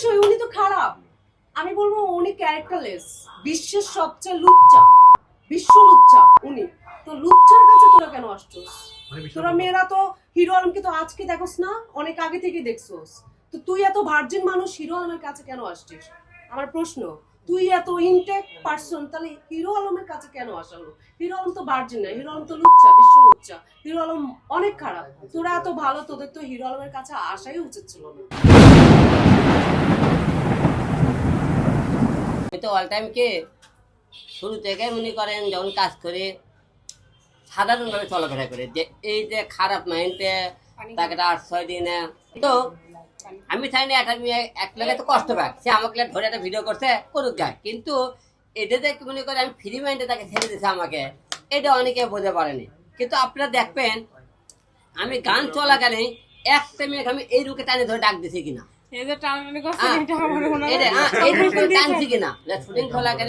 অবশ্যই উনি তো খারাপ। আমি বলব উনি ক্যারেক্টারলেস বিশ্বের সবচেয়ে লুচ্চা বিশ্ব লুচ্চা উনি। তো লুচ্চার কাছে তোরা কেন আসছোস? মানে তোরা মেয়েরা তো হিরো আলমকে তো আজকে দেখোস না অনেক আগে থেকে দেখছোস। তো তুই এত ভার্জিন মানুষ হিরো আলমের কাছে কেন আসছিস? আমার প্রশ্ন তুই এত ইনটেক পার্সন তাহলে হিরো আলমের কাছে কেন আসালো হিরো আলম তো ভার্জিন না হিরো আলম তো লুচ্চা বিশ্ব লুচ্চা। হিরো আলম অনেক খারাপ। তোরা এত ভালো তোদের তো হিরো আলমের কাছে আসাই উচিত ছিল না আমি তো অল টাইম কে শুরু থেকে মনে করেন যখন কাজ করে সাধারণভাবে চলাফেরা করে। যে এই যে খারাপ মাইন্ডে তাকে আট ছয় দিনে। তো আমি চাই না একটা মেয়ে এক লাগে তো কষ্ট পাক। সে আমাকে ধরে একটা ভিডিও করছে করুক গায় কিন্তু এটা দেখে মনে করে আমি ফ্রি মাইন্ডে তাকে ছেড়ে দিয়েছে আমাকে। এটা অনেকে বোঝা পারেনি। কিন্তু আপনারা দেখবেন আমি গান চলাকালীন একটা মেয়েকে আমি এই রুকে টানে ধরে ডাক দিছি কিনা। টানছে কিনা? শুটিং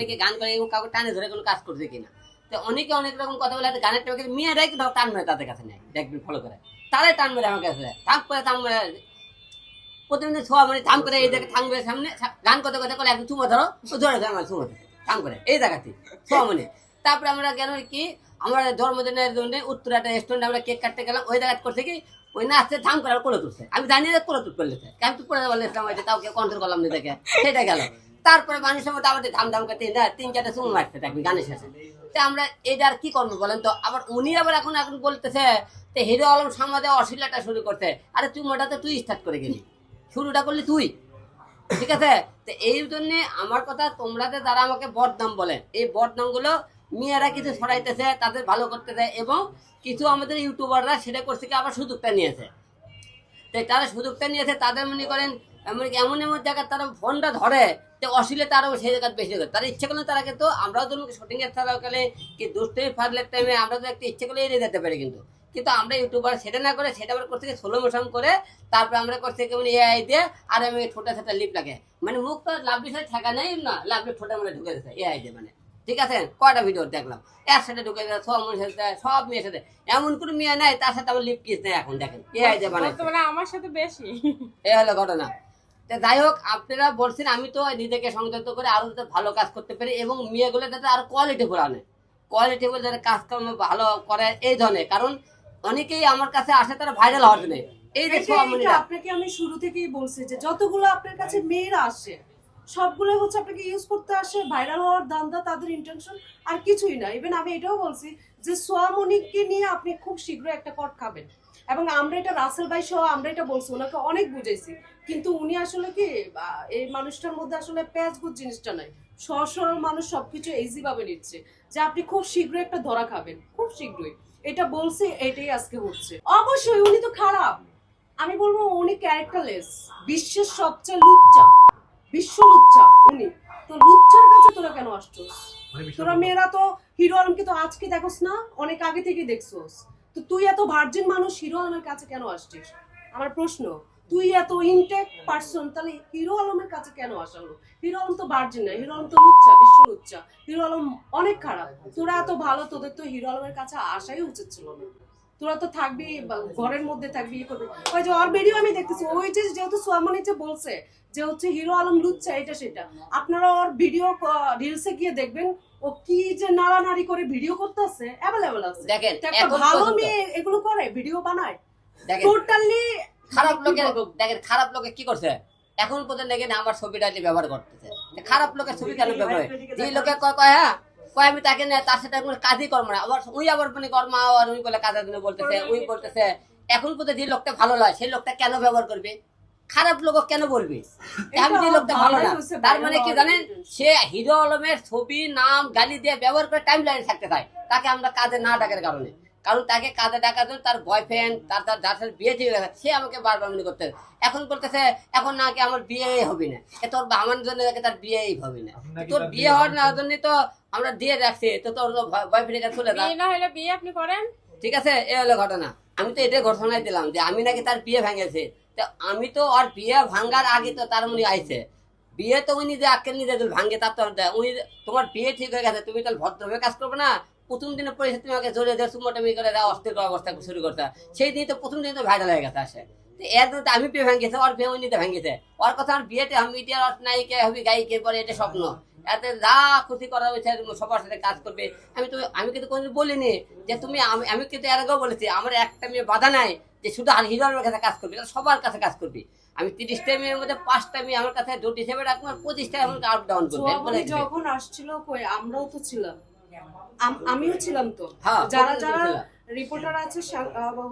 কি গান করে কাউকে টানে ধরে কোনো কাজ করছে কিনা? তো অনেকে অনেক রকম কথা বলে গানের টেপে মেয়েরাই কিন্তু টান মেরে তাদের কাছে নেয় দেখবেন ফলো করে। তারাই টান মেরে আমার কাছে থাক করে টান মেরে প্রতিদিন ছোয়া মানে থাম করে এই দেখে থামবে সামনে গান করতে করতে করে একদম চুমো ধরো। ও ধরে ধরে আমার চুমো থাম করে এই দেখাচ্ছি ছোয়া মানে। তারপরে আমরা গেল কি আমরা জন্মদিনের জন্য উত্তর একটা রেস্টুরেন্ট আমরা কেক কাটতে গেলাম। ওই জায়গায় করছে কি ওই নাচতে থাম করে কোলে তুলছে। আমি জানি না কোলে তুল করলে আমি তো করে বললাম ওই যে তাও কন্ট্রোল করলাম না দেখে। সেটা গেল। তারপরে মানুষের মধ্যে আমাদের ধাম ধাম করতে না, তিন চারটা চুমো মারতে থাকবি গানের শেষে। তো আমরা এটা আর কি করব বলেন তো? আবার উনি আবার এখন এখন বলতেছে তো হিরো আলম সমাজে অশ্লীলতা শুরু করতে আরে তুই মোটা তো তুই স্টার্ট করে গেলি। শুরুটা করলি তুই। ঠিক আছে? তো এই জন্য আমার কথা তোমরা যে যারা আমাকে বদনাম বলে, এই বদনামগুলো মেয়েরা কিছু ছড়াইতেছে, তাদের ভালো করতেছে এবং কিছু আমাদের ইউটিউবাররা সেটা করছে কি আবার সুযোগটা নিয়েছে। তো তারা সুযোগটা নিয়েছে, তাদের মনে করেন এমন এমন এমন জায়গায় তারা ফোনটা ধরে তো অশ্লীলে তারাও সেই জায়গায় বেশি করে। তারা ইচ্ছে করলে তারা কিন্তু, আমরাও ধরুন শুটিং এর তারাকালে কি দুষ্টই ফাজলের টাইমে আমরা তো একটা ইচ্ছে করলে এড়িয়ে যেতে পারি কিন্তু। কিন্তু আমরা ইউটিউবার সেটা না করে, সেটা আবার করতে ষোলো মোশন করে, তারপরে আমরা করতে কেমন এআই দিয়ে আর আমি ছোটা ছোটা লিপ লাগে। মানে মুখ তো লাভ বিষয় থাকা নেই না, লাভ ছোটা মানে ঢুকে দিতে এআই দিয়ে মানে। ঠিক আছে? কয়টা ভিডিও দেখলাম? একসাথে ঢুকে দিতে সব মানুষের সাথে সব মেয়ের সাথে। এমন কোনো মেয়ে নাই তার সাথে আমার লিপ কিস নেই এখন দেখেন। এআই দিয়ে মানে বর্তমানে আমার সাথে বেশি। এই হলো ঘটনা। যাই হোক আপনারা বলছেন আমি তো নিজেকে সংযত করে আরও যাতে ভালো কাজ করতে পারি এবং মেয়েগুলো যাতে আরও কোয়ালিটি ফুল আনে। কোয়ালিটি ফুল যাতে কাজকর্ম ভালো করে এই ধরনের। কারণ অনেকেই আমার কাছে আসে তারা ভাইরাল হওয়ার জন্য। এই যে আপনাকে আমি শুরু থেকেই বলছি যে যতগুলো আপনার কাছে মেয়েরা আসে সবগুলো হচ্ছে আপনাকে ইউজ করতে আসে ভাইরাল হওয়ার দান্দা তাদের ইন্টেনশন আর কিছুই না। ইভেন আমি এটাও বলছি যে সোয়ামনিককে নিয়ে আপনি খুব শীঘ্রই একটা কট খাবেন। এবং আমরা এটা রাসেল ভাই সহ আমরা এটা বলছি, ওনাকে অনেক বুঝেছি কিন্তু উনি আসলে কি এই মানুষটার মধ্যে আসলে প্যাঁচগুজ জিনিসটা নাই। সরল মানুষ সবকিছু ইজি ভাবে নিচ্ছে যে আপনি খুব শীঘ্রই একটা ধরা খাবেন, খুব শীঘ্রই। এটা বলছে, এটাই আজকে হচ্ছে। অবশ্যই উনি তো খারাপ। আমি বলব উনি ক্যারেক্টারলেস বিশ্বের সবচেয়ে লুচ্চা। বিশ্ব লুচ্চা উনি। তো লুচ্চার কাছে তোরা কেন আসছোস? তোরা মেয়েরা তো হিরো আলমকে তো আজকে দেখোস না অনেক আগে থেকে দেখছোস। তো তুই এত ভার্জিন মানুষ হিরো আলমের কাছে কেন আসছিস? আমার প্রশ্ন তুই এত ইনটেক পার্সন তাহলে হিরো আলমের কাছে কেন আসালো হিরো আলম তো ভার্জিন না হিরো আলম তো লুচ্চা বিশ্ব লুচ্চা হিরো আলম অনেক খারাপ। তোরা এত ভালো তোদের তো হিরো আলমের কাছে আসাই উচিত ছিল না। তোরা তো থাকবি ঘরের মধ্যে থাকবি ইয়ে করবি। ওই যে ওর ভিডিও আমি দেখতেছি ওই যে যেহেতু সোয়ামনি যে বলছে যে হচ্ছে হিরো আলম লুচ্চা এটা সেটা। আপনারা ওর ভিডিও রিলসে গিয়ে দেখবেন ও কি যে নাড়ানাড়ি করে ভিডিও করতেছে অ্যাভেলেবল আছে। দেখেন একটা ভালো মেয়ে এগুলো করে ভিডিও বানায়। দেখেন টোটালি খারাপ লোকের দেখেন খারাপ লোকে কি করছে? এখন পর্যন্ত দেখেন আমার ছবিটা ব্যবহার করতেছে। খারাপ লোকের ছবি কেন ব্যবহার যে লোকে কয় কয় হ্যাঁ? কয় আমি তাকে না তার সাথে কোনো কাজই করব না। আবার উই আবার মানে কর্ম আর ওই বলে কাজের জন্য বলতেছে উই বলতেছে এখন পর্যন্ত যে লোকটা ভালো নয় সেই লোকটা কেন ব্যবহার করবে? খারাপ লোক কেন বলবি? আমি যে লোকটা ভালো না। তার মানে কি জানেন সে হিরো আলমের ছবি নাম গালি দিয়ে ব্যবহার করে টাইম লাইনে থাকতে চায়। তাকে আমরা কাজে না ডাকার কারণে। কারণ তাকে কাজে ডাকার জন্য তার বয়ফ্রেন্ড তার তার যার সাথে বিয়ে ঠিক গেছে সে আমাকে বারবার মনে করতে এখন বলতেছে এখন নাকি আমার বিয়ে হবে না? এ তোর আমার জন্য তার বিয়েই হবে না? তোর বিয়ে হওয়ার না জন্য তো আমরা দিয়ে রাখছি তো তোর বয়ফ্রেন্ডের কাছে চলে বিয়ে না হলে বিয়ে আপনি করেন? ঠিক আছে এ হলো ঘটনা। আমি তো এটাই ঘটনায় দিলাম যে আমি নাকি তার বিয়ে ভেঙেছে। তো আমি তো আর বিয়ে ভাঙ্গার আগে তো তার মনে আইছে। বিয়ে তো উনি যে আক্কেল নিজে দিল ভাঙ্গে তার তো উনি তোমার বিয়ে ঠিক হয়ে গেছে তুমি তাহলে ভদ্রভাবে কাজ করবে না? প্রথম দিনে পয়সা তুমি আমাকে জড়িয়ে দেয় সুমোটামি করে দেওয়া অস্থির অবস্থা শুরু করতে সেই দিন তো প্রথম দিন তো ভাইরাল হয়ে গেছে আসে। এর তো আমি পেয়ে ভাঙিয়েছে ওর পেয়ে নিতে ভাঙিয়েছে ওর কথা আমার বিয়েতে আমি মিডিয়ার নায়িকা হবি গায়িকে পরে এটা স্বপ্ন। এতে যা খুশি করা হয়েছে সবার সাথে কাজ করবে। আমি তো আমি কিন্তু কোনোদিন বলিনি যে তুমি আমি আমি কিন্তু এর আগেও বলেছি আমার একটা মেয়ে বাধা নাই যে শুধু আর হিরোর কাছে কাজ করবি সবার কাছে কাজ করবি। আমি তিরিশটা মেয়ের মধ্যে পাঁচটা মেয়ে আমার কাছে দুটি হিসেবে রাখব আর পঁচিশটা আমাকে আপ ডাউন করবে। যখন আসছিল কই আমরাও তো ছিলাম। আমিও ছিলাম তো। হ্যাঁ, যারা যারা রিপোর্টার আছে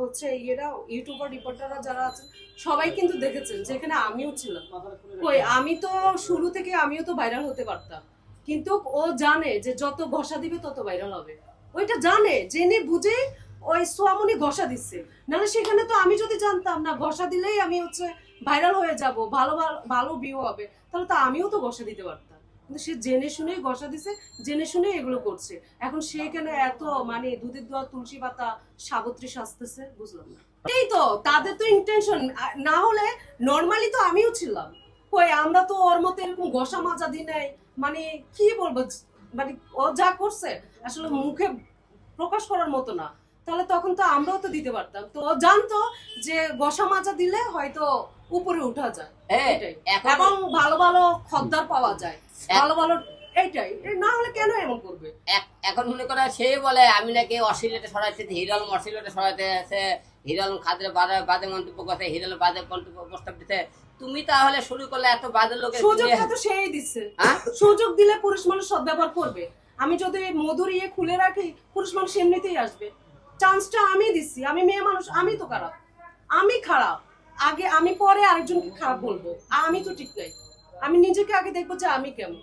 হচ্ছে ইয়েরা ইউটিউবার রিপোর্টাররা যারা আছে সবাই কিন্তু দেখেছেন যেখানে আমিও ছিলাম। কই আমি তো শুরু থেকে আমিও তো ভাইরাল হতে পারতাম। কিন্তু ও জানে যে যত ঘষা দিবে তত ভাইরাল হবে। ওইটা জানে জেনে বুঝে ওই সোয়ামনি ঘষা দিচ্ছে। নাহলে সেখানে তো আমি যদি জানতাম না ঘষা দিলেই আমি হচ্ছে ভাইরাল হয়ে যাব ভালো ভালো ভালো ভিউ হবে তাহলে তো আমিও তো ঘষা দিতে পারতাম। কিন্তু সে জেনে শুনেই ঘষা দিছে, জেনে শুনে এগুলো করছে। এখন সে কেন এত মানে দুধের দোয়া তুলসী পাতা সাবত্রী সাজতেছে, বুঝলাম না। এই তো, তাদের তো ইন্টেনশন না হলে নর্মালি তো আমিও ছিলাম। কই, আমরা তো ওর মতো এরকম ঘষা মাজা দিই নাই। মানে কি বলব? মানে ও যা করছে, আসলে মুখে প্রকাশ করার মতো না। তাহলে তখন তো আমরাও তো দিতে পারতাম। তো জানতো যে বসা মাজা দিলে হয়তো উপরে উঠা যায়। হ্যাঁ, এটাই। এবং ভালো ভালো খদ্দার পাওয়া যায়। ভালো ভালো এইটাই। না হলে কেন এমন করবে? এখন মনে করে সে বলে আমি নাকি অশ্লীলতা সরাইতে হিরল অশ্লীলতা সরাইতে আছে হিরল খাদ্রে বাদে বাদে মন্তব্য করছে বাদে মন্তব্য প্রস্তাব দিতে তুমি তাহলে শুরু করলে এত বাদে লোকের সুযোগটা তো সেই দিচ্ছে। হ্যাঁ? সুযোগ দিলে পুরুষ মানুষ সদ্ব্যবহার করবে। আমি যদি মধুর ইয়ে খুলে রাখি পুরুষ মানুষ এমনিতেই আসবে। চান্সটা আমি দিচ্ছি আমি মেয়ে মানুষ আমি তো খারাপ। আমি খারাপ। আগে আমি পরে আরেকজনকে খারাপ বলব। আমি তো ঠিক নাই। আমি নিজেকে আগে দেখব যে আমি কেমন।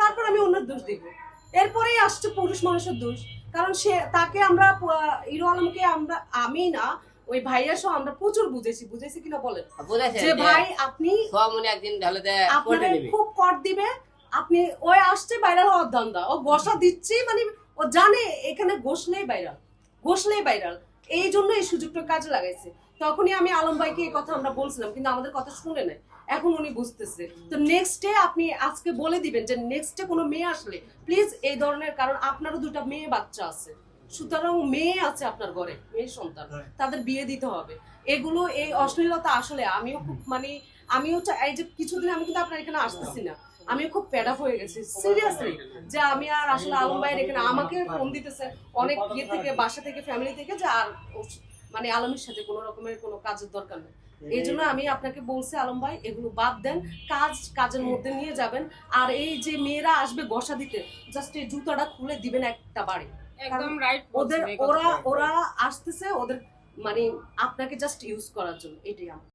তারপর আমি অন্যের দোষ দিব। এরপরেই আসছে পুরুষ মানুষের দোষ। কারণ সে তাকে আমরা হিরো আলমকে আমরা আমি না ওই ভাইয়া সহ আমরা প্রচুর বুঝেছি। বুঝেছি কিনা বলেন? যে ভাই আপনি একদিন নিবি খুব কর দিবে। আপনি ওই আসছে ভাইরাল হওয়ার ধান্দা। ও বসা দিচ্ছে মানে ও জানে এখানে ঘষলেই ভাইরাল ঘষলেই ভাইরাল এই জন্য এই সুযোগটা কাজে লাগাইছে। তখনই আমি আলম ভাইকে এই কথা আমরা বলছিলাম কিন্তু আমাদের কথা শুনে নাই। এখন উনি বুঝতেছে। তো নেক্সট ডে আপনি আজকে বলে দিবেন যে নেক্সট ডে কোনো মেয়ে আসলে প্লিজ এই ধরনের কারণ আপনারও দুটো মেয়ে বাচ্চা আছে। সুতরাং মেয়ে আছে আপনার ঘরে মেয়ে সন্তান তাদের বিয়ে দিতে হবে। এগুলো এই অশ্লীলতা আসলে আমিও খুব মানে আমিও এই যে কিছুদিন আমি কিন্তু আপনার এখানে আসতেছি না। আমি খুব প্যাড আপ হয়ে গেছি সিরিয়াসলি যে আমি আর আসলে আলম ভাইয়ের এখানে আমাকে ফোন দিতেছে অনেক ইয়ে থেকে বাসা থেকে ফ্যামিলি থেকে যে আর মানে আলমের সাথে কোনো রকমের কোনো কাজের দরকার নেই। এই জন্য আমি আপনাকে বলছি আলম ভাই এগুলো বাদ দেন কাজ কাজের মধ্যে নিয়ে যাবেন। আর এই যে মেয়েরা আসবে বসা দিতে জাস্ট এই জুতাটা খুলে দিবেন একটা বাড়ি। একদম রাইট ওদের ওরা ওরা আসতেছে ওদের মানে আপনাকে জাস্ট ইউজ করার জন্য এটাই আমার।